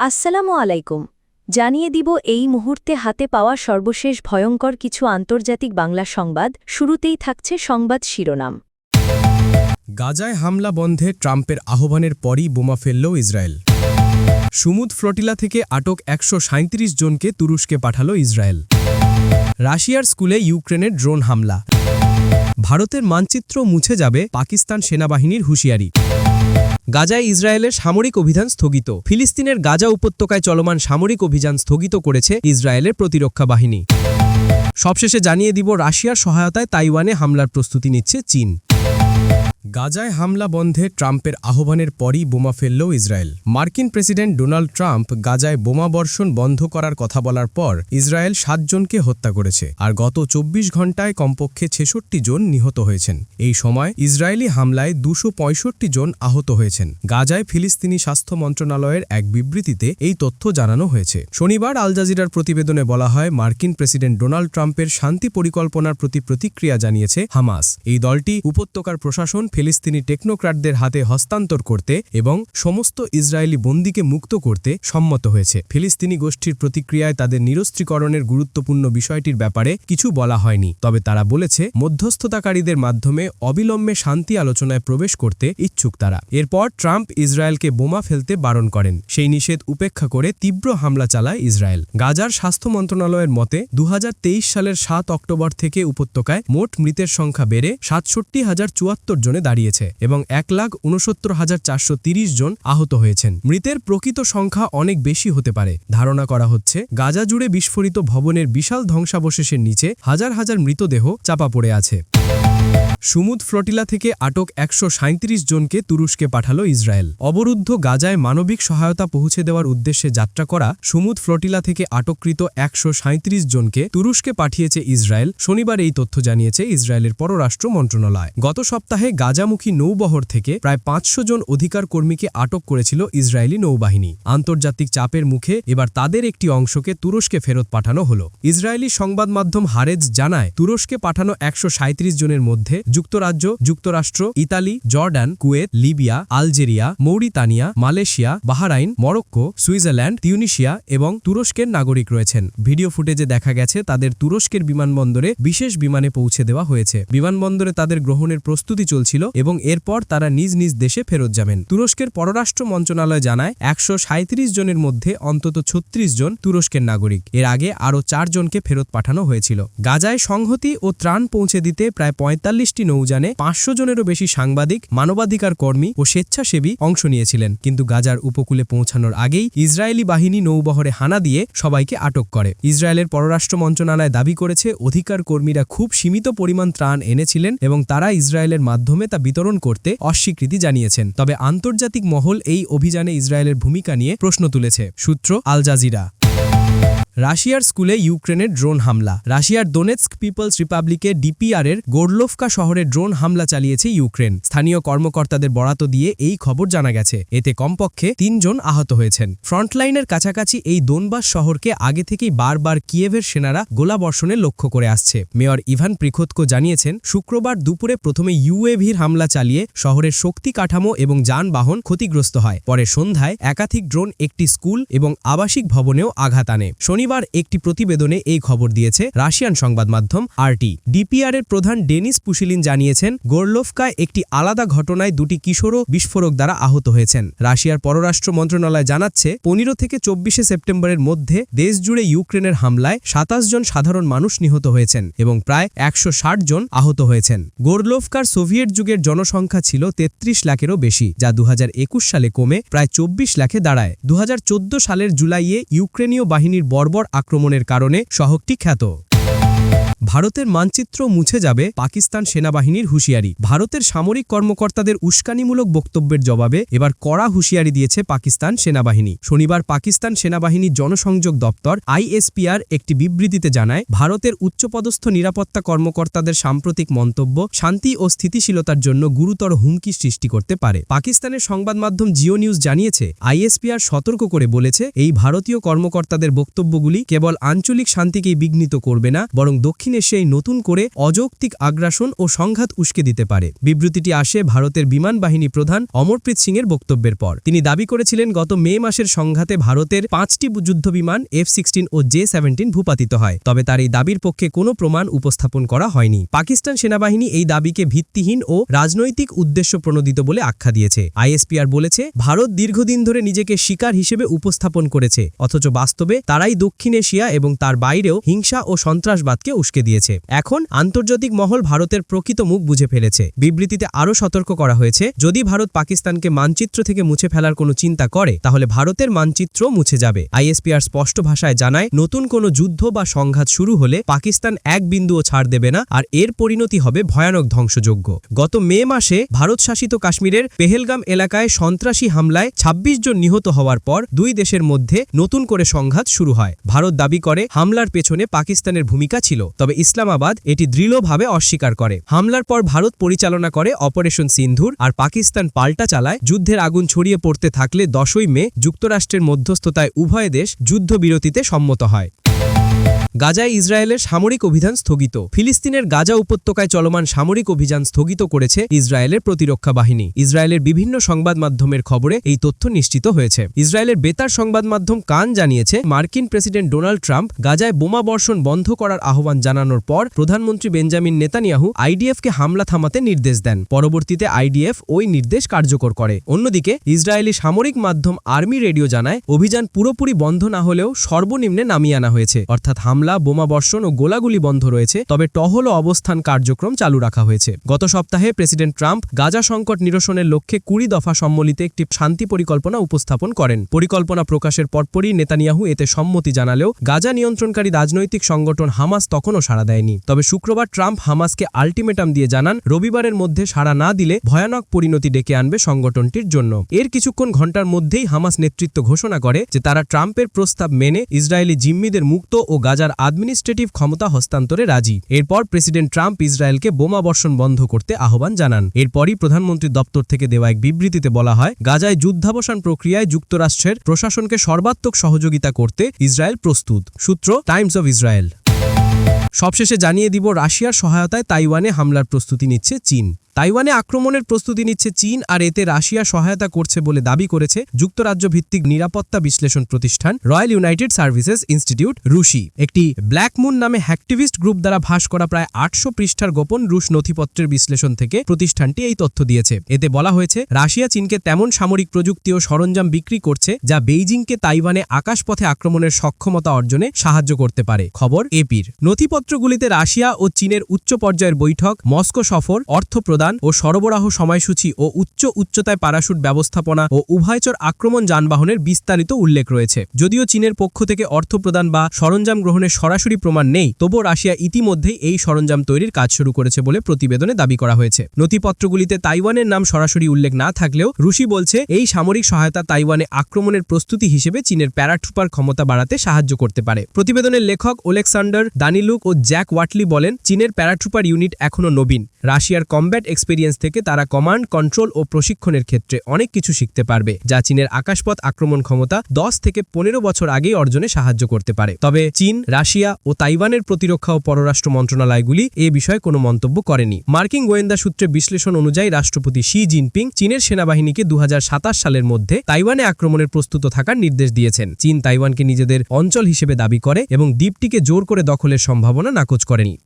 আসসালামু আলাইকুম। জানিয়ে দিব এই মুহূর্তে হাতে পাওয়া সর্বশেষ ভয়ঙ্কর কিছু আন্তর্জাতিক বাংলা সংবাদ, শুরুতেই থাকছে সংবাদ শিরোনাম। গাজায় হামলা বন্ধে ট্রাম্পের আহ্বানের পরই বোমা ফেলল ইসরায়েল। সুমুদ ফ্লোটিলা থেকে আটক একশো সাঁইত্রিশ জনকে তুরস্কে পাঠাল ইসরায়েল। রাশিয়ার স্কুলে ইউক্রেনের ড্রোন হামলা। ভারতের মানচিত্র মুছে যাবে পাকিস্তান সেনাবাহিনীর হুঁশিয়ারি। গাজায় ইসরায়েলের সামরিক অভিযান স্থগিত। ফিলিস্তিনের গাজা উপত্যকায় চলমান সামরিক অভিযান স্থগিত করেছে ইসরায়েলের প্রতিরক্ষা বাহিনী। সবশেষে জানিয়ে দিব রাশিয়ার সহায়তায় তাইওয়ানে হামলার প্রস্তুতি নিচ্ছে চীন। গাজায় হামলা বন্ধে ট্রাম্পের আহ্বানের পরই বোমা ফেলল ইসরায়েল। মার্কিন প্রেসিডেন্ট ডোনাল্ড ট্রাম্প গাজায় বোমা বর্ষণ বন্ধ করার কথা বলার পর ইসরায়েল সাতজনকে হত্যা করেছে আর গত চব্বিশ ঘন্টায় কমপক্ষে ছেষট্টি জন নিহত হয়েছেন। এই সময় ইসরায়েলি হামলায় দুশো জন আহত হয়েছেন। গাজায় ফিলিস্তিনি স্বাস্থ্য মন্ত্রণালয়ের এক বিবৃতিতে এই তথ্য জানানো হয়েছে। শনিবার আল জাজিরার প্রতিবেদনে বলা হয়, মার্কিন প্রেসিডেন্ট ডোনাল্ড ট্রাম্পের শান্তি পরিকল্পনার প্রতি প্রতিক্রিয়া জানিয়েছে হামাস। এই দলটি উপত্যকার প্রশাসন ফিলিস্তিনি টেকনোক্রাটদের হাতে হস্তান্তর করতে এবং সমস্ত ইসরায়েলি বন্দীকে মুক্ত করতে সম্মত হয়েছে। ফিলিস্তিনি গোষ্ঠীর প্রতিক্রিয়ায় তাদের নিরস্ত্রীকরণের গুরুত্বপূর্ণ বিষয়টির ব্যাপারে কিছু বলা হয়নি। তবে তারা বলেছে, মধ্যস্থতাকারীদের মাধ্যমে অবিলম্বে শান্তি আলোচনায় প্রবেশ করতে ইচ্ছুক তারা। এরপর ট্রাম্প ইসরায়েলকে বোমা ফেলতে বারণ করেন। সেই নিষেধ উপেক্ষা করে তীব্র হামলা চালায় ইসরায়েল। গাজার স্বাস্থ্য মন্ত্রণালয়ের মতে দু হাজার তেইশ সালের সাত অক্টোবর থেকে উপত্যকায় মোট মৃতের সংখ্যা বেড়ে সাতষট্টি হাজার চুয়াত্তর জনে দাঁড়িয়েছে এবং এক লাখ উনসত্তর হাজার চারশো জন আহত হয়েছেন। মৃতের প্রকৃত সংখ্যা অনেক বেশি হতে পারে। ধারণা করা হচ্ছে, গাজা জুড়ে বিস্ফোরিত ভবনের বিশাল ধ্বংসাবশেষের নিচে হাজার হাজার মৃতদেহ চাপা পড়ে আছে। সুমুদ ফ্লটিলা থেকে আটক একশো সাঁইত্রিশ জনকে তুরস্কে পাঠাল ইসরায়েল। অবরুদ্ধ গাজায় মানবিক সহায়তা পৌঁছে দেওয়ার উদ্দেশ্যে যাত্রা করা সুমুদ ফ্লটিলা থেকে আটককৃত একশো সাঁইত্রিশ জনকে তুরস্কে পাঠিয়েছে ইসরায়েল। শনিবার এই তথ্য জানিয়েছে ইসরায়েলের পররাষ্ট্র মন্ত্রণালয়। গত সপ্তাহে গাজামুখী নৌবহর থেকে প্রায় পাঁচশো জন অধিকার কর্মীকে আটক করেছিল ইসরায়েলি নৌবাহিনী। আন্তর্জাতিক চাপের মুখে এবার তাদের একটি অংশকে তুরস্কে ফেরত পাঠানো হল। ইসরায়েলি সংবাদ মাধ্যম হারেজ জানায়, তুরস্কে পাঠানো একশো সাঁইত্রিশ জনের মধ্যে যুক্তরাজ্য, যুক্তরাষ্ট্র, Italy, Jordan, Kuwait, Libya, Algeria, Mauritania, Malaysia, Bahrain, Morocco, Switzerland, Tunisia এবং তুরস্কের নাগরিক রয়েছেন। ভিডিও ফুটেজে দেখা গেছে, তাদের তুরস্কের বিমানবন্দরে বিশেষ বিমানে পৌঁছে দেওয়া হয়েছে। বিমানবন্দরে তাদের গ্রহণের প্রস্তুতি চলছিল এবং এরপর তারা নিজ নিজ দেশে ফেরত যাবেন। তুরস্কের পররাষ্ট্র মন্ত্রণালয় জানায়, একশো সাঁইত্রিশ জনের মধ্যে অন্তত ছত্রিশ জন তুরস্কের নাগরিক। এর আগে আরও চারজনকে ফেরত পাঠানো হয়েছিল। গাজায় সংহতি ও ত্রাণ পৌঁছে দিতে প্রায় পঁয়তাল্লিশটি নৌজানে পাঁচশো জনেরও বেশি সাংবাদিক, মানবাধিকার কর্মী ও স্বেচ্ছাসেবী অংশ নিয়েছিলেন। কিন্তু গাজার উপকূলে পৌঁছানোর আগেই ইসরায়েলি বাহিনী নৌবহরে হানা দিয়ে সবাইকে আটক করে। ইসরায়েলের পররাষ্ট্র মন্ত্রণালয় দাবি করেছে, অধিকার কর্মীরা খুব সীমিত পরিমাণ ত্রাণ এনেছিলেন এবং তারা ইসরায়েলের মাধ্যমে তা বিতরণ করতে অস্বীকৃতি জানিয়েছেন। তবে আন্তর্জাতিক মহল এই অভিযানে ইসরায়েলের ভূমিকা নিয়ে প্রশ্ন তুলেছে, সূত্র আল জাজিরা। রাশিয়ার স্কুলে ইউক্রেনের ড্রোন হামলা। রাশিয়ার দোনেৎস্ক পিপলস রিপাবলিকে ডিপিআরের গোর্লোফকা শহরে ড্রোন হামলা চালিয়েছে ইউক্রেন। স্থানীয় কর্মকর্তাদের বরাত দিয়ে এই খবর জানা গেছে। এতে কমপক্ষে তিনজন আহত হয়েছেন। ফ্রন্টলাইনের কাছাকাছি এই দোনবাস শহরকে আগে থেকেই বারবার কিয়েভের সেনারা গোলাবর্ষণে লক্ষ্য করে আসছে। মেয়র ইভান প্রিখোৎকো জানিয়েছেন, শুক্রবার দুপুরে প্রথমে ইউএভির হামলা চালিয়ে শহরের শক্তি কাঠামো এবং যানবাহন ক্ষতিগ্রস্ত হয়। পরে সন্ধ্যায় একাধিক ড্রোন একটি স্কুল এবং আবাসিক ভবনেও আঘাত আনে। শনিবার একটি প্রতিবেদনে এই খবর দিয়েছে রাশিয়ান সংবাদ মাধ্যম আরটি। ডিপিআর এর প্রধান ডেনিস পুশিলিন জানিয়েছেন গোরলোফকায় একটি আলাদা ঘটনায় দুটি কিশোরও বিস্ফোরক দ্বারা আহত হয়েছেন। রাশিয়ার পররাষ্ট্র মন্ত্রণালয় জানাচ্ছে, পনেরো থেকে চব্বিশে সেপ্টেম্বরের মধ্যে দেশ জুড়ে ইউক্রেনের হামলায় সাতাশ জন সাধারণ মানুষ নিহত হয়েছেন এবং প্রায় একশো ষাট জন আহত হয়েছেন। গোরলোফকার সোভিয়েট যুগের জনসংখ্যা ছিল তেত্রিশ লাখেরও বেশি, যা দু হাজার একুশ সালে কমে প্রায় চব্বিশ লাখে দাঁড়ায়। দু হাজার চোদ্দ সালের জুলাইয়ে ইউক্রেনীয় বাহিনীর বর্বর আক্রমণের কারণে শহরটি খ্যাত। ভারতের মানচিত্র মুছে যাবে পাকিস্তান সেনাবাহিনীর হুঁশিয়ারি। ভারতের সামরিক কর্মকর্তাদের উস্কানিমূলক বক্তব্যের জবাবে এবার কড়া হুঁশিয়ারি দিয়েছে পাকিস্তান সেনাবাহিনী। শনিবার পাকিস্তান সেনাবাহিনীর জনসংযোগ দপ্তর আইএসপিআর একটি বিবৃতিতে জানায়, ভারতের উচ্চপদস্থ নিরাপত্তা কর্মকর্তাদের সাম্প্রতিক মন্তব্য শান্তি ও স্থিতিশীলতার জন্য গুরুতর হুমকি সৃষ্টি করতে পারে। পাকিস্তানের সংবাদ মাধ্যম জিও নিউজ জানিয়েছে, আইএসপিআর সতর্ক করে বলেছে, এই ভারতীয় কর্মকর্তাদের বক্তব্যগুলি কেবল আঞ্চলিক শান্তিকেই বিঘ্নিত করবে না, বরং দক্ষিণ দক্ষিণ এশিয়ায় নতুন করে অযৌক্তিক আগ্রাসন ও সংঘাত উস্কে দিতে পারে। বিবৃতিটি আসে ভারতের বিমান বাহিনী প্রধান অমরপ্রীত সিংয়ের বক্তব্যের পর। তিনি দাবি করেছিলেন, গত মে মাসের সংঘাতে ভারতের পাঁচটি যুদ্ধবিমান এফ সিক্সটিন ও জে সেভেন্টিন ভূপাতিত হয়, তবে তার এই দাবির পক্ষে কোনো প্রমাণ উপস্থাপন করা হয়নি। পাকিস্তান সেনাবাহিনী এই দাবিকে ভিত্তিহীন ও রাজনৈতিক উদ্দেশ্য প্রণোদিত বলে আখ্যা দিয়েছে। আইএসপিআর বলেছে, ভারত দীর্ঘদিন ধরে নিজেকে শিকার হিসেবে উপস্থাপন করেছে, অথচ বাস্তবে তারাই দক্ষিণ এশিয়া এবং তার বাইরেও হিংসা ও সন্ত্রাসবাদকে উস্কে দিয়েছে। এখন আন্তর্জাতিক মহল ভারতের প্রকৃত মুখ বুঝে ফেলেছে। বিবৃতিতে আরও সতর্ক করা হয়েছে, যদি ভারত পাকিস্তানকে মানচিত্র থেকে মুছে ফেলার কোনো চিন্তা করে, তাহলে ভারতের মানচিত্র মুছে যাবে। আইএসপিআর স্পষ্ট ভাষায় জানায়, নতুন কোনো যুদ্ধ বা সংঘাত শুরু হলে পাকিস্তান এক বিন্দুও ছাড় দেবে না, আর এর পরিণতি হবে ভয়ানক ধ্বংসযোগ্য। গত মে মাসে ভারত শাসিত কাশ্মীরের পেহেলগাম এলাকায় সন্ত্রাসী হামলায় ২৬ জন নিহত হওয়ার পর দুই দেশের মধ্যে নতুন করে সংঘাত শুরু হয়। ভারত দাবি করে, হামলার পেছনে পাকিস্তানের ভূমিকা ছিল তবে ইসলামাবাদ এটি দৃঢ়ভাবে অস্বীকার করে। হামলার পর ভারত পরিচালনা করে অপারেশন সিন্ধুর আর পাকিস্তান পাল্টা চালায়। যুদ্ধের আগুন ছড়িয়ে পড়তে থাকলে দশই মে যুক্তরাষ্ট্রের মধ্যস্থতায় উভয় দেশ যুদ্ধবিরতিতে সম্মত হয়। গাজায় ইসরায়েলের সামরিক অভিযান স্থগিত। ফিলিস্তিনের গাজা উপত্যকায় চলমান সামরিক অভিযান স্থগিত করেছে ইসরায়েলের প্রতিরক্ষা বাহিনী। ইসরায়েলের বিভিন্ন সংবাদ মাধ্যমের খবরে এই তথ্য নিশ্চিত হয়েছে। ইসরায়েলের বেতার সংবাদ মাধ্যম কান জানিয়েছে, মার্কিন প্রেসিডেন্ট ডোনাল্ড ট্রাম্প গাজায় বোমা বর্ষণ বন্ধ করার আহ্বান জানানোর পর প্রধানমন্ত্রী বেঞ্জামিন নেতানিয়াহু আইডিএফকে হামলা থামাতে নির্দেশ দেন। পরবর্তীতে আইডিএফ ওই নির্দেশ কার্যকর করে। অন্যদিকে, ইসরায়েলি সামরিক মাধ্যম আর্মি রেডিও জানায়, অভিযান পুরোপুরি বন্ধ না হলেও সর্বনিম্নে নামিয়ে আনা হয়েছে। অর্থাৎ হামলা বোমা বর্ষণ ও গোলাগুলি বন্ধ রয়েছে, তবে টহল অবস্থান কার্যক্রম চালু রাখা হয়েছে। গত সপ্তাহে প্রেসিডেন্ট ট্রাম্প গাজা সংকট নিরসনের লক্ষ্যে কুড়ি দফা সম্মলিত একটি শান্তি পরিকল্পনা উপস্থাপন করেন। পরিকল্পনা প্রকাশের পরপরই নেতানিয়াহু এতে সম্মতি জানালেও গাজা নিয়ন্ত্রণকারী রাজনৈতিক সংগঠন হামাস তখনও সাড়া দেয়নি। তবে শুক্রবার ট্রাম্প হামাসকে আল্টিমেটাম দিয়ে জানান, রবিবারের মধ্যে সাড়া না দিলে ভয়ানক পরিণতি ডেকে আনবে সংগঠনটির জন্য। এর কিছুক্ষণ ঘণ্টার মধ্যেই হামাস নেতৃত্ব ঘোষণা করে যে তারা ট্রাম্পের প্রস্তাব মেনে ইসরায়েলি জিম্মিদের মুক্ত ও গাজার অ্যাডমিনিস্ট্রেটিভ ক্ষমতা হস্তান্তরে রাজি। এরপর প্রেসিডেন্ট ট্রাম্প ইসরায়েলকে বোমা বর্ষণ বন্ধ করতে আহ্বান জানান। এরপরই প্রধানমন্ত্রীর দপ্তর থেকে দেওয়া এক বিবৃতিতে বলা হয়, গাজায় যুদ্ধাবসান প্রক্রিয়ায় যুক্তরাষ্ট্রের প্রশাসনকে সর্বাত্মক সহযোগিতা করতে ইসরায়েল প্রস্তুত। সূত্র, টাইমস অব ইসরায়েল। সবশেষে জানিয়ে দিব, রাশিয়ার সহায়তায় তাইওয়ানে হামলার প্রস্তুতি নিচ্ছে চীন। তাইওয়ানে আক্রমণের প্রস্তুতি নিচ্ছে চীন আর এতে রাশিয়া সহায়তা করছে বলে দাবি করেছে যুক্তরাজ্য ভিত্তিক নিরাপত্তা বিশ্লেষণ প্রতিষ্ঠান Royal United Services Institute, RUSI. একটি ব্ল্যাক মুন নামে হ্যাক্টিভিস্ট গ্রুপ দ্বারা ভাস করা প্রায় আটশো পৃষ্ঠার গোপন রুশ নথিপত্রের বিশ্লেষণ থেকে প্রতিষ্ঠানটি এই তথ্য দিয়েছে। এতে বলা হয়েছে, রাশিয়া চীনকে তেমন সামরিক প্রযুক্তি ও সরঞ্জাম বিক্রি করছে যা বেইজিংকে তাইওয়ানে আকাশপথে আক্রমণের সক্ষমতা অর্জনে সাহায্য করতে পারে। খবর এপির। নথিপত্রগুলিতে রাশিয়া ও চীনের উচ্চ পর্যায়ের বৈঠক, মস্কো সফর অর্থ প্রদান ও সরবরাহ সময়সূচি ও উচ্চ উচ্চতায় প্যারাশুট ব্যবস্থাপনা ও উভয়চর আক্রমণ যানবাহনের বিস্তারিত উল্লেখ রয়েছে। যদিও চীনের পক্ষ থেকে অর্থ প্রদান বা সরঞ্জাম গ্রহণের সরাসরি প্রমাণ নেই, তবুও রাশিয়া ইতিমধ্যেই এই সরঞ্জাম তৈরির কাজ শুরু করেছে বলে প্রতিবেদনে দাবি করা হয়েছে। নথিপত্রগুলিতে তাইওয়ানের নাম সরাসরি উল্লেখ না থাকলেও রুশি বলছে, এই সামরিক সহায়তা তাইওয়ানে আক্রমণের প্রস্তুতি হিসেবে চীনের প্যারাট্রুপার ক্ষমতা বাড়াতে সাহায্য করতে পারে। প্রতিবেদনের লেখক ওলেকসান্ডার দানিলুক ও জ্যাক ওয়াটলি বলেন, চীনের প্যারাট্রুপার ইউনিট এখনও নবীন। রাশিয়ার কমব্যাট এক্সপেরিয়েন্স থেকে তারা কমান্ড কন্ট্রোল ও প্রশিক্ষণের ক্ষেত্রে অনেক কিছু শিখতে পারবে, যা চীনের আকাশপথ আক্রমণ ক্ষমতা দশ থেকে পনেরো বছর আগেই অর্জনে সাহায্য করতে পারে। তবে চীন, রাশিয়া ও তাইওয়ানের প্রতিরক্ষা ও পররাষ্ট্র মন্ত্রণালয়গুলি এ বিষয়ে কোনো মন্তব্য করেনি। মার্কিন গোয়েন্দা সূত্রে বিশ্লেষণ অনুযায়ী রাষ্ট্রপতি শি জিনপিং চীনের সেনাবাহিনীকে দু হাজার সাতাশ সালের মধ্যে তাইওয়ানে আক্রমণের প্রস্তুত থাকার নির্দেশ দিয়েছেন। চীন তাইওয়ানকে নিজেদের অঞ্চল হিসেবে দাবি করে এবং দ্বীপটিকে জোর করে দখলের সম্ভাবনা নাকচ করেনি।